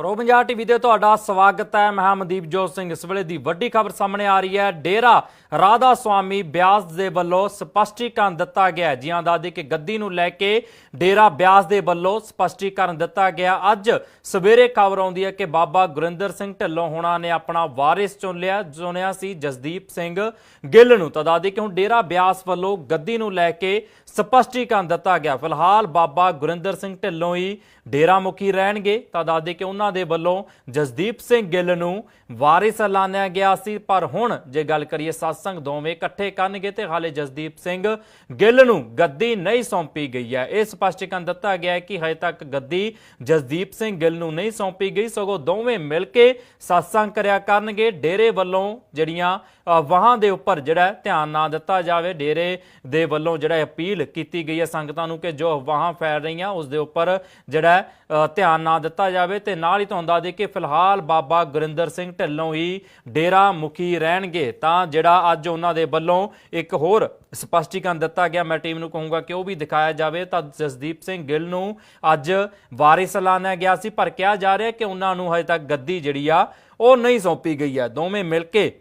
Pro Punjab TV ਤੇ ਤੁਹਾਡਾ ਸਵਾਗਤ ਹੈ। ਮੈਂ ਮਨਦੀਪ ਜੋਤ ਸਿੰਘ। ਇਸ ਵੇਲੇ ਦੀ ਵੱਡੀ ਖਬਰ ਸਾਹਮਣੇ ਆ ਰਹੀ ਹੈ। ਡੇਰਾ ਰਾਧਾ ਸੁਆਮੀ ਬਿਆਸ ਦੇ ਵੱਲੋਂ ਸਪਸ਼ਟੀਕਰਨ ਦਿੱਤਾ ਗਿਆ ਜੀ ਹਾਂ ਦੱਸਦੇ ਕਿ ਗੱਦੀ ਨੂੰ ਲੈ ਕੇ ਡੇਰਾ ਬਿਆਸ ਦੇ ਵੱਲੋਂ ਸਪਸ਼ਟੀਕਰਨ ਦਿੱਤਾ ਗਿਆ। ਅੱਜ ਸਵੇਰੇ ਖਬਰ ਆਉਂਦੀ ਹੈ ਕਿ ਬਾਬਾ ਗੁਰਿੰਦਰ ਸਿੰਘ ਢਿੱਲੋਂ ਹੋਣਾ ਨੇ ਆਪਣਾ ਵਾਰਿਸ ਚੁਣ ਲਿਆ, ਚੁਣਿਆ ਸੀ ਜਸਦੀਪ ਸਿੰਘ ਗਿੱਲ ਨੂੰ। ਤਾਂ ਦੱਸਦੇ ਕਿ ਹੁਣ ਡੇਰਾ ਬਿਆਸ ਵੱਲੋਂ ਗੱਦੀ ਨੂੰ ਲੈ ਕੇ ਸਪਸ਼ਟੀਕਰਨ ਦਿੱਤਾ ਗਿਆ। ਫਿਲਹਾਲ ਬਾਬਾ ਗੁਰਿੰਦਰ ਸਿੰਘ ਢਿੱਲੋਂ ਹੀ ਡੇਰਾ ਮੁਖੀ ਰਹਿਣਗੇ ਤਾਂ ਦੱਸਦੇ ਕਿ ਉਹਨਾਂ ਦੇ ਵੱਲੋਂ ਜਸਦੀਪ ਸਿੰਘ ਗਿੱਲ ਨੂੰ ਵਾਰਿਸ ਐਲਾਨਿਆ ਗਿਆ ਸੀ। ਪਰ ਹੁਣ ਜੇ ਗੱਲ ਕਰੀਏ satsang ਦੋਵੇਂ ਇਕੱਠੇ ਕਰਨਗੇ ਤੇ ਹਾਲੇ ਜਸਦੀਪ ਸਿੰਘ ਗਿੱਲ ਨੂੰ ਗੱਦੀ ਨਹੀਂ ਸੌਂਪੀ ਗਈ ਹੈ। ਇਹ ਸਪਸ਼ਟੀਕਰਨ ਦਿੱਤਾ ਗਿਆ ਹੈ ਕਿ ਹਜੇ ਤੱਕ ਗੱਦੀ ਜਸਦੀਪ ਸਿੰਘ ਗਿੱਲ ਨੂੰ ਨਹੀਂ ਸੌਂਪੀ ਗਈ। ਸਗੋਂ ਦੋਵੇਂ ਮਿਲ ਕੇ satsang ਕਰਿਆ ਕਰਨਗੇ। ਡੇਰੇ ਵੱਲੋਂ ਜਿਹੜੀਆਂ ਅ, ਵਾਹਾਂ ਦੇ ਉੱਪਰ ਜਿਹੜਾ ਧਿਆਨ ਨਾ ਦਿੱਤਾ ਜਾਵੇ ਡੇਰੇ ਦੇ ਵੱਲੋਂ ਜਿਹੜਾ ਅਪੀਲ ਕੀਤੀ ਗਈ ਹੈ ਸੰਗਤਾਂ ਨੂੰ ਕਿ ਜੋ ਵਾਹਾਂ ਫੈਲ ਰਹੀਆਂ ਉਸ ਦੇ ਉੱਪਰ ਜਿਹੜਾ ਹੈ, ਧਿਆਨ ਨਾ ਦਿੱਤਾ ਜਾਵੇ ਤੇ ਨਾਲ ਹੀ ਤੁਹਾਨੂੰ ਦੱਸ ਦੇ ਕਿ ਫਿਲਹਾਲ ਬਾਬਾ ਗੁਰਿੰਦਰ ਸਿੰਘ ਢਿੱਲੋਂ ਹੀ ਡੇਰਾ ਮੁਖੀ ਰਹਿਣਗੇ। ਤਾਂ ਜਿਹੜਾ ਅੱਜ ਉਹਨਾਂ ਦੇ ਵੱਲੋਂ ਇੱਕ ਹੋਰ ਸਪਸ਼ਟੀਕਰਨ ਦਿੱਤਾ ਗਿਆ ਮੈਂ ਟੀਮ ਨੂੰ ਕਹੂੰਗਾ ਕਿ ਉਹ ਵੀ ਦਿਖਾਇਆ ਜਾਵੇ ਤਾਂ ਜਸਦੀਪ ਸਿੰਘ ਗਿੱਲ ਨੂੰ ਅੱਜ ਵਾਰਿਸ ਐਲਾਨਿਆ ਗਿਆ ਸੀ ਪਰ ਕਿਹਾ ਜਾ ਰਿਹਾ ਕਿ ਉਹਨਾਂ ਨੂੰ ਹਜੇ ਤੱਕ ਗੱਦੀ ਜਿਹੜੀ ਆ ਉਹ ਨਹੀਂ ਸੌਂਪੀ ਗਈ ਹੈ। ਦੋਵੇਂ ਮਿਲ ਕੇ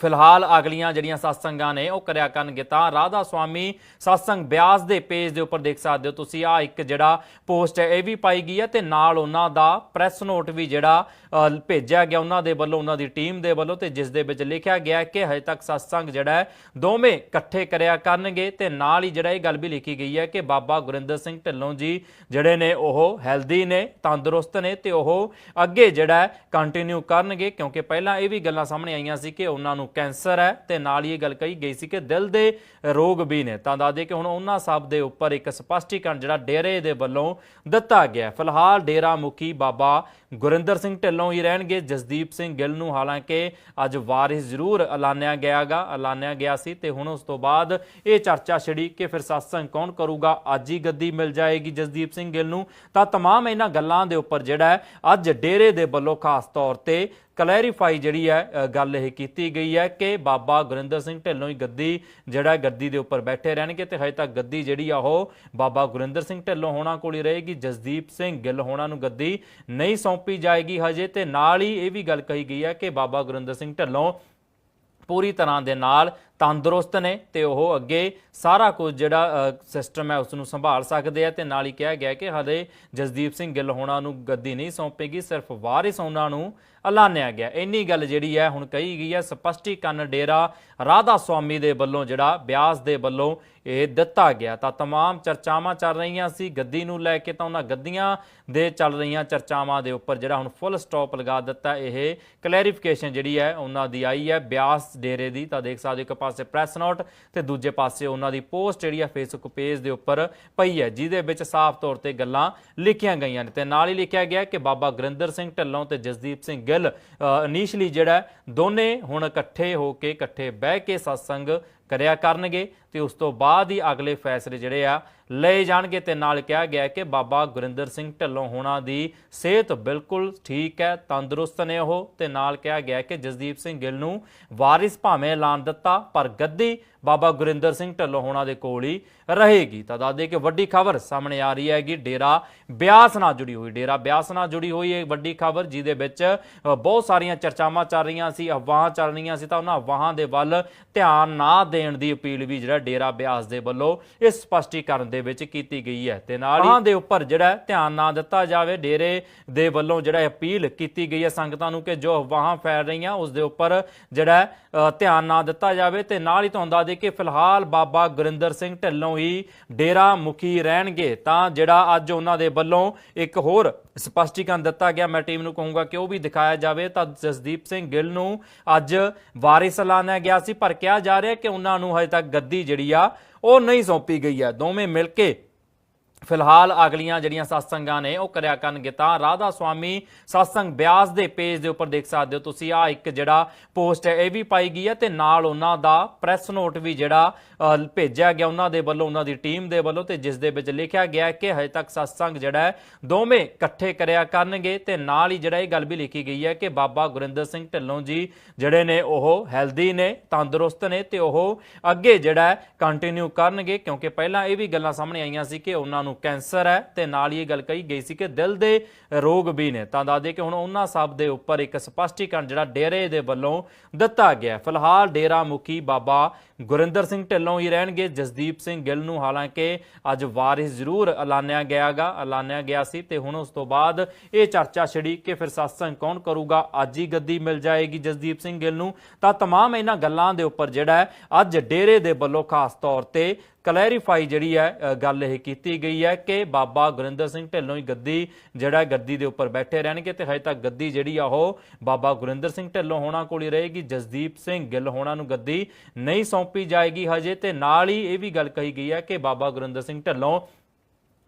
ਫਿਲਹਾਲ ਅਗਲੀਆਂ ਜਿਹੜੀਆਂ ਸਤਸੰਗਾਂ ਨੇ, ਉਹ ਕਰਿਆ ਕਰਨਗੇ ਤਾਂ ਰਾਧਾ ਸੁਆਮੀ ਸਤਸੰਗ ਬਿਆਸ ਦੇ ਪੇਜ ਦੇ ਉੱਪਰ ਦੇਖ ਸਕਦੇ ਹੋ ਤੁਸੀਂ। ਆ ਇੱਕ ਜਿਹੜਾ ਪੋਸਟ ਹੈ, ਇਹ ਵੀ ਪਾਈ ਗਈ ਹੈ ਤੇ ਨਾਲ ਉਹਨਾਂ ਦਾ ਪ੍ਰੈਸ ਨੋਟ ਵੀ ਜਿਹੜਾ ਭੇਜਿਆ ਗਿਆ ਉਹਨਾਂ ਦੇ ਵੱਲੋਂ, ਉਹਨਾਂ ਦੀ ਟੀਮ ਦੇ ਵੱਲੋਂ ਤੇ ਜਿਸ ਦੇ ਵਿੱਚ ਲਿਖਿਆ ਗਿਆ ਕਿ ਹਜੇ ਤੱਕ ਸਤਸੰਗ ਜਿਹੜਾ ਦੋਵੇਂ ਇਕੱਠੇ ਕਰਿਆ ਕਰਨਗੇ ਤੇ ਨਾਲ ਹੀ ਜਿਹੜਾ ਇਹ ਗੱਲ ਵੀ ਲਿਖੀ ਗਈ ਹੈ ਕਿ ਬਾਬਾ ਗੁਰਿੰਦਰ ਸਿੰਘ ਢਿੱਲੋਂ ਜੀ ਜਿਹੜੇ ਨੇ, ਉਹ ਹੈਲਦੀ ਨੇ, ਤੰਦਰੁਸਤ ਨੇ ਤੇ ਉਹ ਅੱਗੇ ਜਿਹੜਾ ਕੰਟੀਨਿਊ ਕਰਨਗੇ ਕਿਉਂਕਿ ਪਹਿਲਾਂ ਇਹ ਵੀ ਗੱਲਾਂ ਸਾਹਮਣੇ ਆਈਆਂ ਸੀ ਕਿ ਉਹਨਾਂ ਨੂੰ ਕੈਂਸਰ ਹੈ ਤੇ ਨਾਲ ਹੀ ਇਹ ਗੱਲ ਕਹੀ ਗਈ ਸੀ ਕਿ ਦਿਲ ਦੇ ਰੋਗ ਵੀ ਨੇ। ਤਾਂ ਦੱਸਦੇ ਕਿ ਹੁਣ ਉਹਨਾਂ ਸਭ ਦੇ ਉੱਪਰ ਇੱਕ ਸਪਸ਼ਟੀਕਰਨ ਜਿਹੜਾ ਡੇਰੇ ਦੇ ਵੱਲੋਂ ਦਿੱਤਾ ਗਿਆ। ਫਿਲਹਾਲ ਡੇਰਾ ਮੁਖੀ ਬਾਬਾ ਗੁਰਿੰਦਰ ਸਿੰਘ ਢਿੱਲੋਂ ਹੀ ਰਹਿਣਗੇ। ਜਸਦੀਪ ਸਿੰਘ ਗਿੱਲ ਨੂੰ ਹਾਲਾਂਕਿ ਅੱਜ ਵਾਰਿਸ ਜ਼ਰੂਰ ਐਲਾਨਿਆ ਗਿਆਗਾ, ਐਲਾਨਿਆ ਗਿਆ ਸੀ ਤੇ ਹੁਣ ਉਸ ਤੋਂ ਬਾਅਦ ਇਹ ਚਰਚਾ ਛਿੜੀ ਕਿ ਫਿਰ satsang ਕੌਣ ਕਰੂਗਾ? ਅੱਜ ਹੀ ਗੱਦੀ ਮਿਲ ਜਾਏਗੀ ਜਸਦੀਪ ਸਿੰਘ ਗਿੱਲ ਨੂੰ। ਤਾਂ ਤਮਾਮ ਇਹਨਾਂ ਗੱਲਾਂ ਦੇ ਉੱਪਰ ਜਿਹੜਾ ਅੱਜ ਡੇਰੇ ਦੇ ਵੱਲੋਂ ਖਾਸ ਤੌਰ ਤੇ ਕਲੈਰੀਫਾਈ ਜਿਹੜੀ ਹੈ ਗੱਲ ਇਹ ਕੀਤੀ ਗਈ ਹੈ ਕਿ ਬਾਬਾ ਗੁਰਿੰਦਰ ਸਿੰਘ ਢਿੱਲੋਂ ਹੀ ਗੱਦੀ, ਜਿਹੜਾ ਗੱਦੀ ਦੇ ਉੱਪਰ ਬੈਠੇ ਰਹਿਣਗੇ ਤੇ ਹਜੇ ਤੱਕ ਗੱਦੀ ਜਿਹੜੀ ਆ ਉਹ ਬਾਬਾ ਗੁਰਿੰਦਰ ਸਿੰਘ ਢਿੱਲੋਂ ਹੋਣਾ ਕੋਲ ਹੀ ਰਹੇਗੀ, ਜਸਦੀਪ ਸਿੰਘ ਗਿੱਲ ਹੋਣਾ ਨੂੰ ਗੱਦੀ ਨਹੀਂ ਸੌਂਪੀ ਜਾਏਗੀ ਹਜੇ ਤੇ ਨਾਲ ਹੀ ਇਹ ਵੀ ਗੱਲ ਕਹੀ ਗਈ ਹੈ ਕਿ ਬਾਬਾ ਗੁਰਿੰਦਰ ਸਿੰਘ ਢਿੱਲੋਂ ਪੂਰੀ ਤਰ੍ਹਾਂ ਦੇ ਨਾਲ ਤੰਦਰੁਸਤ ਨੇ ਤੇ ਉਹ ਅੱਗੇ ਸਾਰਾ ਕੁਝ ਜਿਹੜਾ ਸਿਸਟਮ ਹੈ ਉਸ ਨੂੰ ਸੰਭਾਲ ਸਕਦੇ ਆ ਤੇ ਨਾਲ ਹੀ ਕਿਹਾ ਗਿਆ ਕਿ ਹਲੇ ਜਸਦੀਪ ਸਿੰਘ ਗਿੱਲ ਹੋਣਾ ਨੂੰ ਗੱਦੀ ਨਹੀਂ ਸੌਂਪੇਗੀ, ਸਿਰਫ ਵਾਰਿਸ ਉਹਨਾਂ ਨੂੰ ਐਲਾਨਿਆ ਗਿਆ ਇੰਨੀ ਗੱਲ ਜਿਹੜੀ ਹੈ ਹੁਣ ਕਹੀ ਗਈ ਹੈ ਸਪਸ਼ਟੀਕਰਨ ਡੇਰਾ ਰਾਧਾ ਸੁਆਮੀ ਦੇ ਵੱਲੋਂ ਜਿਹੜਾ ਬਿਆਸ ਦੇ ਵੱਲੋਂ ਇਹ ਦਿੱਤਾ ਗਿਆ ਤਾਂ तमाम ਚਰਚਾਵਾਂ ਚੱਲ ਰਹੀਆਂ ਸੀ ਗੱਦੀ ਨੂੰ ਲੈ ਕੇ ਤਾਂ ਉਹਨਾਂ ਗੱਦੀਆਂ ਦੇ ਚੱਲ ਰਹੀਆਂ ਚਰਚਾਵਾਂ ਦੇ ਉੱਪਰ ਜਿਹੜਾ ਹੁਣ ਫੁੱਲ ਸਟਾਪ ਲਗਾ ਦਿੱਤਾ ਇਹ ਕਲੈਰੀਫਿਕੇਸ਼ਨ ਜਿਹੜੀ ਹੈ ਉਹਨਾਂ ਦੀ ਆਈ ਹੈ ਬਿਆਸ ਡੇਰੇ ਦੀ ਤਾਂ ਦੇਖ ਸਕਦੇ ਹੋ ਇੱਕ ਪਾਸੇ ਪ੍ਰੈਸ ਨੋਟ ਤੇ ਦੂਜੇ ਪਾਸੇ ਉਹਨਾਂ ਦੀ ਪੋਸਟ ਜਿਹੜੀ ਹੈ ਫੇਸਬੁੱਕ ਪੇਜ ਦੇ ਉੱਪਰ ਪਈ ਹੈ ਜਿਹਦੇ ਵਿੱਚ ਸਾਫ਼ ਤੌਰ ਤੇ ਗੱਲਾਂ ਲਿਖੀਆਂ ਗਈਆਂ ਨੇ ਤੇ ਨਾਲ ਹੀ ਲਿਖਿਆ ਗਿਆ ਕਿ ਬਾਬਾ ਗੁਰਿੰਦਰ ਸਿੰਘ ਢਿੱਲੋਂ ਤੇ ਜਸਦੀਪ ਸਿੰਘ ਗਿੱਲ ਇਨੀਸ਼ੀਅਲੀ ਜਿਹੜਾ ਦੋਨੇ ਹੁਣ ਇਕੱਠੇ ਹੋ ਕੇ ਇਕੱਠੇ ਬਹਿ ਕੇ ਸਤਸੰਗ ਕਰਿਆ ਕਰਨਗੇ ਤੇ ਉਸ ਤੋਂ ਬਾਅਦ ਹੀ ਅਗਲੇ ਫੈਸਲੇ ਜਿਹੜੇ ਆ ਲਏ ਜਾਣਗੇ ਤੇ ਨਾਲ ਕਿਹਾ ਗਿਆ ਕਿ ਬਾਬਾ ਗੁਰਿੰਦਰ ਸਿੰਘ ਢਿੱਲੋਂ ਹੋਣਾ ਦੀ ਸਿਹਤ ਬਿਲਕੁਲ ਠੀਕ ਹੈ, ਤੰਦਰੁਸਤ ਨੇ ਉਹ ਤੇ ਨਾਲ ਕਿਹਾ ਗਿਆ ਕਿ ਜਸਦੀਪ ਸਿੰਘ ਗਿੱਲ ਨੂੰ ਵਾਰਿਸ ਭਾਵੇਂ ਐਲਾਨ ਦਿੱਤਾ, ਪਰ ਗੱਦੀ ਬਾਬਾ ਗੁਰਿੰਦਰ ਸਿੰਘ ਢਿੱਲੋਂ ਹੋਣਾ ਦੇ ਕੋਲ ਹੀ ਰਹੇਗੀ। ਤਾਂ ਦੱਸਦੇ ਕਿ ਵੱਡੀ ਖਬਰ ਸਾਹਮਣੇ ਆ ਰਹੀ ਹੈਗੀ, ਡੇਰਾ ਬਿਆਸ ਨਾਲ ਜੁੜੀ ਹੋਈ, ਡੇਰਾ ਬਿਆਸ ਨਾਲ ਜੁੜੀ ਹੋਈ ਇਹ ਵੱਡੀ ਖਬਰ, ਜਿਹਦੇ ਵਿੱਚ ਬਹੁਤ ਸਾਰੀਆਂ ਚਰਚਾਵਾਂ ਚੱਲ ਰਹੀਆਂ ਸੀ, ਅਫਵਾਹਾਂ ਚੱਲ ਰਹੀਆਂ ਸੀ, ਤਾਂ ਉਹਨਾਂ ਅਫਵਾਹਾਂ ਦੇ ਵੱਲ ਧਿਆਨ ਨਾ ਦੇਣ ਦੀ ਅਪੀਲ ਵੀ ਜਿਹੜਾ ਡੇਰਾ ਬਿਆਸ ਦੇ ਵੱਲੋਂ ਇਸ ਸਪਸ਼ਟੀਕਰਨ ਦੇ ਵਿੱਚ ਕੀਤੀ ਗਈ ਹੈ। ਤੇ ਨਾਲ ਹੀ ਦੇ ਉੱਪਰ ਜਿਹੜਾ ਧਿਆਨ ਨਾ ਦਿੱਤਾ ਜਾਵੇ, ਡੇਰੇ ਦੇ ਵੱਲੋਂ ਜਿਹੜਾ ਅਪੀਲ ਕੀਤੀ ਗਈ ਹੈ ਸੰਗਤਾਂ ਨੂੰ ਕਿ ਜੋ ਅਫਵਾਹਾਂ ਫੈਲ ਰਹੀਆਂ, ਉਸ ਦੇ ਉੱਪਰ ਜਿਹੜਾ ਧਿਆਨ ਨਾ ਦਿੱਤਾ ਜਾਵੇ। ਤੇ ਨਾਲ ਹੀ ਤੁਹਾਨੂੰ ਦੱਸ ਦੇ ਕਿ ਫਿਲਹਾਲ ਬਾਬਾ ਗੁਰਿੰਦਰ ਸਿੰਘ ਢਿੱਲੋਂ ਹੀ ਡੇਰਾ ਮੁਖੀ ਰਹਿਣਗੇ। ਤਾਂ ਜਿਹੜਾ ਅੱਜ ਉਹਨਾਂ ਦੇ ਵੱਲੋਂ ਇੱਕ ਹੋਰ ਸਪਸ਼ਟੀਕਰਨ ਦਿੱਤਾ ਗਿਆ, ਮੈਂ ਟੀਮ ਨੂੰ ਕਹੂੰਗਾ ਕਿ ਉਹ ਵੀ ਦਿਖਾਇਆ ਜਾਵੇ। ਤਾਂ ਜਸਦੀਪ ਸਿੰਘ ਗਿੱਲ ਨੂੰ ਅੱਜ ਵਾਰਿਸ ਐਲਾਨਿਆ ਗਿਆ ਸੀ, ਪਰ ਕਿਹਾ ਜਾ ਰਿਹਾ ਕਿ ਉਹਨਾਂ ਨੂੰ ਹਜੇ ਤੱਕ ਗੱਦੀ ਜਿਹੜੀ ਆ ਉਹ ਨਹੀਂ ਸੌਂਪੀ ਗਈ ਹੈ। ਦੋਵੇਂ ਮਿਲ ਕੇ ਫਿਲਹਾਲ ਅਗਲੀਆਂ ਜਿਹੜੀਆਂ ਸਤਸੰਗਾਂ ਨੇ, ਉਹ ਕਰਿਆ ਕਰਨਗੇ ਤਾਂ ਰਾਧਾ ਸੁਆਮੀ ਸਤਸੰਗ ਬਿਆਸ ਦੇ ਪੇਜ ਦੇ ਉੱਪਰ ਦੇਖ ਸਕਦੇ ਹੋ ਤੁਸੀਂ। ਆ ਇੱਕ ਜਿਹੜਾ ਪੋਸਟ ਹੈ, ਇਹ ਵੀ ਪਾਈ ਗਈ ਹੈ ਤੇ ਨਾਲ ਉਹਨਾਂ ਦਾ ਪ੍ਰੈਸ ਨੋਟ ਵੀ ਜਿਹੜਾ ਭੇਜਿਆ ਗਿਆ ਉਹਨਾਂ ਦੇ ਵੱਲੋਂ, ਉਹਨਾਂ ਦੀ ਟੀਮ ਦੇ ਵੱਲੋਂ ਤੇ ਜਿਸ ਦੇ ਵਿੱਚ ਲਿਖਿਆ ਗਿਆ ਕਿ ਹਜੇ ਤੱਕ ਸਤਸੰਗ ਜਿਹੜਾ ਦੋਵੇਂ ਇਕੱਠੇ ਕਰਿਆ ਕਰਨਗੇ ਤੇ ਨਾਲ ਹੀ ਜਿਹੜਾ ਇਹ ਗੱਲ ਵੀ ਲਿਖੀ ਗਈ ਹੈ ਕਿ ਬਾਬਾ ਗੁਰਿੰਦਰ ਸਿੰਘ ਢਿੱਲੋਂ ਜੀ ਜਿਹੜੇ ਨੇ, ਉਹ ਹੈਲਦੀ ਨੇ, ਤੰਦਰੁਸਤ ਨੇ ਤੇ ਉਹ ਅੱਗੇ ਜਿਹੜਾ ਕੰਟੀਨਿਊ ਕਰਨਗੇ ਕਿਉਂਕਿ ਪਹਿਲਾਂ ਇਹ ਵੀ ਗੱਲਾਂ ਸਾਹਮਣੇ ਆਈਆਂ ਸੀ ਕਿ ਉਹਨਾਂ ਨੂੰ ਕੈਂਸਰ ਹੈ ਤੇ ਨਾਲ ਹੀ ਇਹ ਗੱਲ ਕਹੀ ਗਈ ਸੀ ਕਿ ਦਿਲ ਦੇ ਰੋਗ ਵੀ ਨੇ। ਤਾਂ ਦੱਸਦੇ ਕਿ ਹੁਣ ਉਹਨਾਂ ਸਭ ਦੇ ਉੱਪਰ ਇੱਕ ਸਪਸ਼ਟੀਕਰਨ ਜਿਹੜਾ ਡੇਰੇ ਦੇ ਵੱਲੋਂ ਦਿੱਤਾ ਗਿਆ ਫਿਲਹਾਲ ਡੇਰਾ ਮੁਖੀ ਬਾਬਾ ਗੁਰਿੰਦਰ ਸਿੰਘ ਢਿੱਲੋਂ ਹੀ ਰਹਿਣਗੇ। ਜਸਦੀਪ ਸਿੰਘ ਗਿੱਲ ਨੂੰ ਹਾਲਾਂਕਿ ਅੱਜ ਵਾਰਿਸ ਜ਼ਰੂਰ ਐਲਾਨਿਆ ਗਿਆਗਾ, ਐਲਾਨਿਆ ਗਿਆ ਸੀ ਤੇ ਹੁਣ ਉਸ ਤੋਂ ਬਾਅਦ ਇਹ ਚਰਚਾ ਛਿੜੀ ਕਿ ਫਿਰ ਸਤਸੰਗ ਕੌਣ ਕਰੂਗਾ? ਅੱਜ ਹੀ ਗੱਦੀ ਮਿਲ ਜਾਏਗੀ ਜਸਦੀਪ ਸਿੰਘ ਗਿੱਲ ਨੂੰ। ਤਾਂ ਤਮਾਮ ਇਹਨਾਂ ਗੱਲਾਂ ਦੇ ਉੱਪਰ ਜਿਹੜਾ ਅੱਜ ਡੇਰੇ ਦੇ ਵੱਲੋਂ ਖਾਸ ਤੌਰ ਤੇ ਕਲੈਰੀਫਾਈ ਜਿਹੜੀ ਹੈ ਗੱਲ ਇਹ ਕੀਤੀ ਗਈ ਹੈ ਕਿ ਬਾਬਾ ਗੁਰਿੰਦਰ ਸਿੰਘ ਢਿੱਲੋਂ ਹੀ ਗੱਦੀ, ਜਿਹੜਾ ਗੱਦੀ ਦੇ ਉੱਪਰ ਬੈਠੇ ਰਹਿਣਗੇ ਤੇ ਹਜੇ ਤੱਕ ਗੱਦੀ ਜਿਹੜੀ ਆ ਉਹ ਬਾਬਾ ਗੁਰਿੰਦਰ ਸਿੰਘ ਢਿੱਲੋਂ ਹੋਣਾ ਕੋਲ ਹੀ ਰਹੇਗੀ। ਜਸਦੀਪ ਸਿੰਘ ਗਿੱਲ ਹੋਣਾ ਨੂੰ ਗੱਦੀ ਨਹੀਂ ਸੌਂਪੀ ਜਾਏਗੀ ਹਜੇ ਤੇ ਨਾਲ ਹੀ ਇਹ ਵੀ ਗੱਲ ਕਹੀ ਗਈ ਹੈ ਕਿ ਬਾਬਾ ਗੁਰਿੰਦਰ ਸਿੰਘ ਢੱਲੋਂ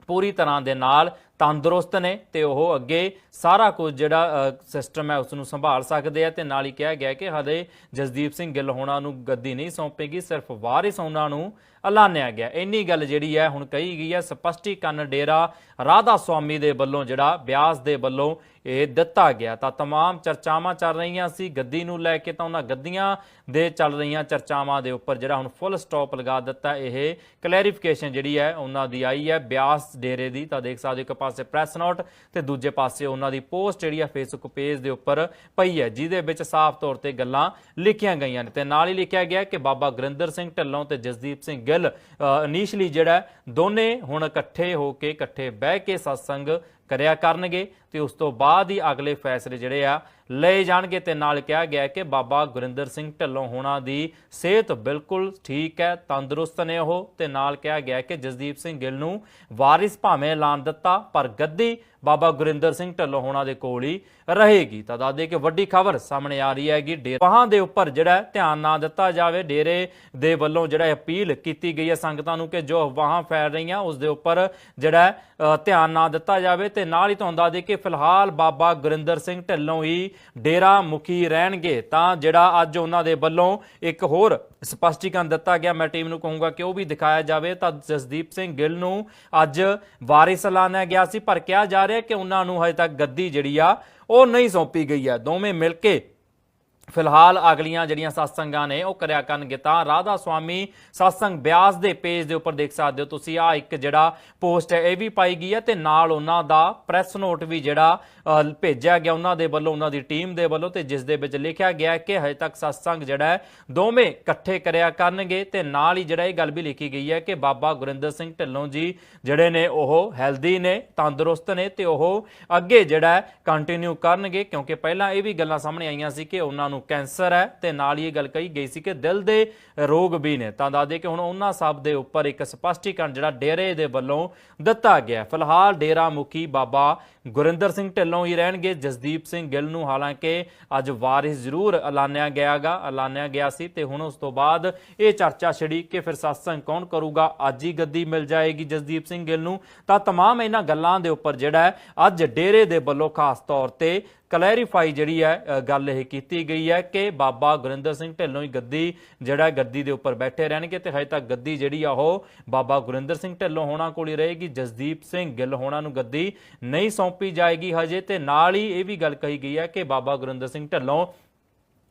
ਪੂਰੀ ਤਰ੍ਹਾਂ ਦੇ ਨਾਲ ਤੰਦਰੁਸਤ ਨੇ ਤੇ ਉਹ ਅੱਗੇ ਸਾਰਾ ਕੁਝ ਜਿਹੜਾ ਸਿਸਟਮ ਹੈ ਉਸ ਨੂੰ ਸੰਭਾਲ ਸਕਦੇ ਆ ਤੇ ਨਾਲ ਹੀ ਕਿਹਾ ਗਿਆ ਕਿ ਹਲੇ ਜਸਦੀਪ ਸਿੰਘ ਗਿੱਲ ਹੋਣਾ ਨੂੰ ਗੱਦੀ ਨਹੀਂ ਸੌਂਪੇਗੀ ਸਿਰਫ ਵਾਰਿਸ ਉਹਨਾਂ ਨੂੰ ਐਲਾਨਿਆ ਗਿਆ ਇੰਨੀ ਗੱਲ ਜਿਹੜੀ ਹੈ ਹੁਣ ਕਹੀ ਗਈ ਹੈ ਸਪਸ਼ਟੀਕਰਨ ਡੇਰਾ ਰਾਧਾ ਸੁਆਮੀ ਦੇ ਵੱਲੋਂ ਜਿਹੜਾ ਬਿਆਸ ਦੇ ਵੱਲੋਂ ਇਹ ਦਿੱਤਾ ਗਿਆ ਤਾਂ तमाम ਚਰਚਾਵਾਂ ਚੱਲ ਰਹੀਆਂ ਸੀ ਗੱਦੀ ਨੂੰ ਲੈ ਕੇ ਤਾਂ ਉਹਨਾਂ ਗੱਦੀਆਂ ਦੇ ਚੱਲ ਰਹੀਆਂ ਚਰਚਾਵਾਂ ਦੇ ਉੱਪਰ ਜਿਹੜਾ ਹੁਣ ਫੁੱਲ ਸਟਾਪ ਲਗਾ ਦਿੱਤਾ ਇਹ ਕਲੈਰੀਫਿਕੇਸ਼ਨ ਜਿਹੜੀ ਹੈ ਉਹਨਾਂ ਦੀ ਆਈ ਹੈ ਬਿਆਸ ਡੇਰੇ ਦੀ ਤਾਂ ਦੇਖ ਸਕਦੇ ਹੋ ਇੱਕ ਪਾਸੇ ਪ੍ਰੈਸ ਨੋਟ ਤੇ ਦੂਜੇ ਪਾਸੇ ਉਹਨਾਂ ਦੀ ਪੋਸਟ ਜਿਹੜੀ ਆ ਫੇਸਬੁੱਕ ਪੇਜ ਦੇ ਉੱਪਰ ਪਈ ਹੈ, ਜਿਹਦੇ ਵਿੱਚ ਸਾਫ਼ ਤੌਰ ਤੇ ਗੱਲਾਂ ਲਿਖੀਆਂ ਗਈਆਂ ਨੇ। ਤੇ ਨਾਲ ਹੀ ਲਿਖਿਆ ਗਿਆ ਕਿ ਬਾਬਾ ਗੁਰਿੰਦਰ ਸਿੰਘ ਢਿੱਲੋਂ ਤੇ ਜਸਦੀਪ ਸਿੰਘ ਗਿੱਲ ਇਨੀਸ਼ਲੀ ਜਿਹੜਾ ਦੋਨੇ ਹੁਣ ਇਕੱਠੇ ਹੋ ਕੇ ਇਕੱਠੇ ਬਹਿ ਕੇ ਸਤਸੰਗ ਕਰਿਆ ਕਰਨਗੇ ਤੇ ਉਸ ਤੋਂ ਬਾਅਦ ਹੀ ਅਗਲੇ ਫੈਸਲੇ ਜਿਹੜੇ ਆ ਲਏ ਜਾਣਗੇ ਤੇ ਨਾਲ ਕਿਹਾ ਗਿਆ ਕਿ ਬਾਬਾ ਗੁਰਿੰਦਰ ਸਿੰਘ ਢਿੱਲੋਂ ਹੋਣਾ ਦੀ ਸਿਹਤ ਬਿਲਕੁਲ ਠੀਕ ਹੈ, ਤੰਦਰੁਸਤ ਨੇ ਉਹ ਤੇ ਨਾਲ ਕਿਹਾ ਗਿਆ ਕਿ ਜਸਦੀਪ ਸਿੰਘ ਗਿੱਲ ਨੂੰ ਵਾਰਿਸ ਭਾਵੇਂ ਐਲਾਨ ਦਿੱਤਾ, ਪਰ ਗੱਦੀ ਬਾਬਾ ਗੁਰਿੰਦਰ ਸਿੰਘ ਢਿੱਲੋਂ ਹੋਣਾ ਦੇ ਕੋਲ ਹੀ ਰਹੇਗੀ। ਤਾਂ ਦੱਸਦੇ ਕਿ ਵੱਡੀ ਖਬਰ ਸਾਹਮਣੇ ਆ ਰਹੀ ਹੈਗੀ ਡੇਰਾਵਾਂ ਦੇ ਉੱਪਰ ਜਿਹੜਾ ਧਿਆਨ ਨਾ ਦਿੱਤਾ ਜਾਵੇ, ਡੇਰੇ ਦੇ ਵੱਲੋਂ ਜਿਹੜਾ ਅਪੀਲ ਕੀਤੀ ਗਈ ਹੈ ਸੰਗਤਾਂ ਨੂੰ ਕਿ ਜੋ ਵਾਹਾਂ ਫੈਲ ਰਹੀਆਂ, ਉਸ ਦੇ ਉੱਪਰ ਜਿਹੜਾ ਧਿਆਨ ਨਾ ਦਿੱਤਾ ਜਾਵੇ ਤੇ ਨਾਲ ਹੀ ਤੁਹਾਨੂੰ ਦੱਸ ਦੇ ਕਿ ਫਿਲਹਾਲ ਬਾਬਾ ਗੁਰਿੰਦਰ ਸਿੰਘ ਢਿੱਲੋਂ ਹੀ ਡੇਰਾ ਮੁਖੀ ਰਹਿਣਗੇ। ਤਾਂ ਜਿਹੜਾ ਅੱਜ ਉਹਨਾਂ ਦੇ ਵੱਲੋਂ ਇੱਕ ਹੋਰ ਸਪਸ਼ਟੀਕਰਨ ਦਿੱਤਾ ਗਿਆ, ਮੈਂ ਟੀਮ ਨੂੰ ਕਹੂੰਗਾ ਕਿ ਉਹ ਵੀ ਦਿਖਾਇਆ ਜਾਵੇ, ਤਾਂ ਜਸਦੀਪ ਸਿੰਘ ਗਿੱਲ ਨੂੰ ਅੱਜ ਵਾਰਿਸ ਐਲਾਨਿਆ ਗਿਆ ਸੀ, ਪਰ ਕਿਹਾ ਜਾ ਰਿਹਾ ਕਿ ਉਹਨਾਂ ਨੂੰ ਹਜੇ ਤੱਕ ਗੱਦੀ ਜਿਹੜੀ ਆ, ਉਹ ਨਹੀਂ ਸੌਂਪੀ ਗਈ ਹੈ। ਦੋਵੇਂ ਮਿਲ ਕੇ ਫਿਲਹਾਲ ਅਗਲੀਆਂ ਜਿਹੜੀਆਂ ਸਤਸੰਗਾਂ ਨੇ, ਉਹ ਕਰਿਆ ਕਰਨਗੇ ਤਾਂ ਰਾਧਾ ਸੁਆਮੀ ਸਤਸੰਗ ਬਿਆਸ ਦੇ ਪੇਜ ਦੇ ਉੱਪਰ ਦੇਖ ਸਕਦੇ ਹੋ ਤੁਸੀਂ ਆ ਇੱਕ ਜਿਹੜਾ ਪੋਸਟ ਹੈ, ਇਹ ਵੀ ਪਾਈ ਗਈ ਹੈ ਤੇ ਨਾਲ ਉਹਨਾਂ ਦਾ ਪ੍ਰੈਸ ਨੋਟ ਵੀ ਜਿਹੜਾ ਭੇਜਿਆ ਗਿਆ ਉਹਨਾਂ ਦੇ ਵੱਲੋਂ, ਉਹਨਾਂ ਦੀ ਟੀਮ ਦੇ ਵੱਲੋਂ ਤੇ ਜਿਸ ਦੇ ਵਿੱਚ ਲਿਖਿਆ ਗਿਆ ਕਿ ਹਜੇ ਤੱਕ ਸਤਸੰਗ ਜਿਹੜਾ ਦੋਵੇਂ ਇਕੱਠੇ ਕਰਿਆ ਕਰਨਗੇ ਤੇ ਨਾਲ ਹੀ ਜਿਹੜਾ ਇਹ ਗੱਲ ਵੀ ਲਿਖੀ ਗਈ ਹੈ ਕਿ ਬਾਬਾ ਗੁਰਿੰਦਰ ਸਿੰਘ ਢਿੱਲੋਂ ਜੀ ਜਿਹੜੇ ਨੇ, ਉਹ ਹੈਲਦੀ ਨੇ, ਤੰਦਰੁਸਤ ਨੇ ਤੇ ਉਹ ਅੱਗੇ ਜਿਹੜਾ ਕੰਟੀਨਿਊ ਕਰਨਗੇ ਕਿਉਂਕਿ ਪਹਿਲਾਂ ਇਹ ਵੀ ਗੱਲਾਂ ਸਾਹਮਣੇ ਆਈਆਂ ਸੀ ਕਿ ਉਹਨਾਂ ਨੂੰ ਕੈਂਸਰ ਹੈ ਤੇ ਨਾਲ ਹੀ ਇਹ ਗੱਲ ਕਹੀ ਗਈ ਸੀ ਕਿ ਦਿਲ ਦੇ ਰੋਗ ਵੀ ਨੇ। ਤਾਂ ਦੱਸਦੇ ਕਿ ਹੁਣ ਉਹਨਾਂ ਸਭ ਦੇ ਉੱਪਰ ਇੱਕ ਸਪਸ਼ਟੀਕਰਨ ਜਿਹੜਾ ਡੇਰੇ ਦੇ ਵੱਲੋਂ ਦਿੱਤਾ ਗਿਆ ਫਿਲਹਾਲ ਡੇਰਾ ਮੁਖੀ ਬਾਬਾ ਗੁਰਿੰਦਰ ਸਿੰਘ ਢਿੱਲੋਂ ਹੀ ਰਹਿਣਗੇ ਜਸਦੀਪ ਸਿੰਘ ਗਿੱਲ ਨੂੰ ਹਾਲਾਂਕਿ ਅੱਜ ਵਾਰਿਸ ਜ਼ਰੂਰ ਐਲਾਨਿਆ ਗਿਆਗਾ ਐਲਾਨਿਆ ਗਿਆ ਸੀ ਤੇ ਹੁਣ ਉਸ ਤੋਂ ਬਾਅਦ ਇਹ ਚਰਚਾ ਛਿੜੀ ਕਿ ਫਿਰ ਸਤਸੰਗ ਕੌਣ ਕਰੂਗਾ ਅੱਜ ਹੀ ਗੱਦੀ ਮਿਲ ਜਾਏਗੀ ਜਸਦੀਪ ਸਿੰਘ ਗਿੱਲ ਨੂੰ ਤਾਂ तमाम ਇਹਨਾਂ ਗੱਲਾਂ ਦੇ ਉੱਪਰ ਜਿਹੜਾ ਹੈ, ਅੱਜ ਡੇਰੇ ਦੇ ਵੱਲੋਂ ਖਾਸ ਤੌਰ ਤੇ ਕਲੈਰੀਫਾਈ ਜਿਹੜੀ ਹੈ ਅ, ਗੱਲ ਇਹ ਕੀਤੀ ਗਈ ਹੈ ਕਿ ਬਾਬਾ ਗੁਰਿੰਦਰ ਸਿੰਘ ਢਿੱਲੋਂ ਹੀ ਗੱਦੀ ਜਿਹੜਾ ਹੈ, ਗੱਦੀ ਦੇ ਉੱਪਰ ਬੈਠੇ ਰਹਿਣਗੇ ਤੇ ਹਜੇ ਤੱਕ ਗੱਦੀ ਜਿਹੜੀ ਆ ਉਹ ਬਾਬਾ ਗੁਰਿੰਦਰ ਸਿੰਘ ਢਿੱਲੋਂ ਹੋਣਾ ਕੋਲ ਹੀ ਰਹੇਗੀ ਜਸਦੀਪ ਸਿੰਘ ਗਿੱਲ ਹੋਣਾ ਨੂੰ ਗੱਦੀ ਨਹੀਂ ਸੌਂਪੀ ਜਾਏਗੀ ਹਜੇ ਤੇ ਨਾਲ ਹੀ ਇਹ ਵੀ ਗੱਲ ਕਹੀ ਗਈ ਹੈ ਕਿ ਬਾਬਾ ਗੁਰਿੰਦਰ ਸਿੰਘ ਢੱਲੋਂ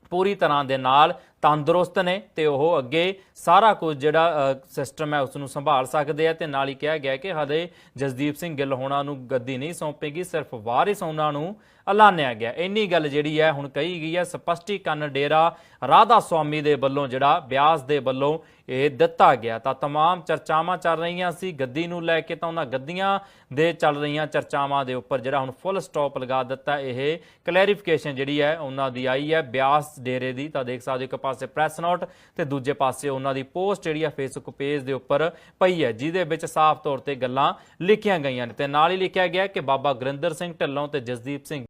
ਪੂਰੀ ਤਰ੍ਹਾਂ ਦੇ ਨਾਲ ਤੰਦਰੁਸਤ ਨੇ ਤੇ ਉਹ ਅੱਗੇ ਸਾਰਾ ਕੁਝ ਜਿਹੜਾ ਸਿਸਟਮ ਹੈ ਉਸ ਨੂੰ ਸੰਭਾਲ ਸਕਦੇ ਆ ਤੇ ਨਾਲ ਹੀ ਕਿਹਾ ਗਿਆ ਕਿ ਹਲੇ ਜਸਦੀਪ ਸਿੰਘ ਗਿੱਲ ਹੋਣਾ ਨੂੰ ਗੱਦੀ ਨਹੀਂ ਸੌਂਪੇਗੀ ਸਿਰਫ ਵਾਰਿਸ ਉਹਨਾਂ ਨੂੰ ਐਲਾਨਿਆ ਗਿਆ ਇੰਨੀ ਗੱਲ ਜਿਹੜੀ ਹੈ ਹੁਣ ਕਹੀ ਗਈ ਹੈ ਸਪਸ਼ਟੀਕਰਨ ਡੇਰਾ ਰਾਧਾ ਸੁਆਮੀ ਦੇ ਵੱਲੋਂ ਜਿਹੜਾ ਬਿਆਸ ਦੇ ਵੱਲੋਂ ਇਹ ਦਿੱਤਾ ਗਿਆ ਤਾਂ तमाम ਚਰਚਾਵਾਂ ਚੱਲ ਰਹੀਆਂ ਸੀ ਗੱਦੀ ਨੂੰ ਲੈ ਕੇ ਤਾਂ ਉਹਨਾਂ ਗੱਦੀਆਂ ਦੇ ਚੱਲ ਰਹੀਆਂ ਚਰਚਾਵਾਂ ਦੇ ਉੱਪਰ ਜਿਹੜਾ ਹੁਣ ਫੁੱਲ ਸਟਾਪ ਲਗਾ ਦਿੱਤਾ ਇਹ ਕਲੈਰੀਫਿਕੇਸ਼ਨ ਜਿਹੜੀ ਹੈ ਉਹਨਾਂ ਦੀ ਆਈ ਹੈ ਬਿਆਸ ਡੇਰੇ ਦੀ ਤਾਂ ਦੇਖ ਸਕਦੇ ਹੋ ਇੱਕ ਪਾਸੇ ਪ੍ਰੈਸ ਨੋਟ ਤੇ ਦੂਜੇ ਪਾਸੇ ਉਹਨਾਂ ਦੀ ਪੋਸਟ ਜਿਹੜੀ ਆ ਫੇਸਬੁੱਕ ਪੇਜ ਦੇ ਉੱਪਰ ਪਈ ਹੈ, ਜਿਹਦੇ ਵਿੱਚ ਸਾਫ਼ ਤੌਰ ਤੇ ਗੱਲਾਂ ਲਿਖੀਆਂ ਗਈਆਂ ਨੇ ਤੇ ਨਾਲ ਹੀ ਲਿਖਿਆ ਗਿਆ ਕਿ ਬਾਬਾ ਗੁਰਿੰਦਰ ਸਿੰਘ ਢਿੱਲੋਂ ਤੇ ਜਸਦੀਪ ਸਿੰਘ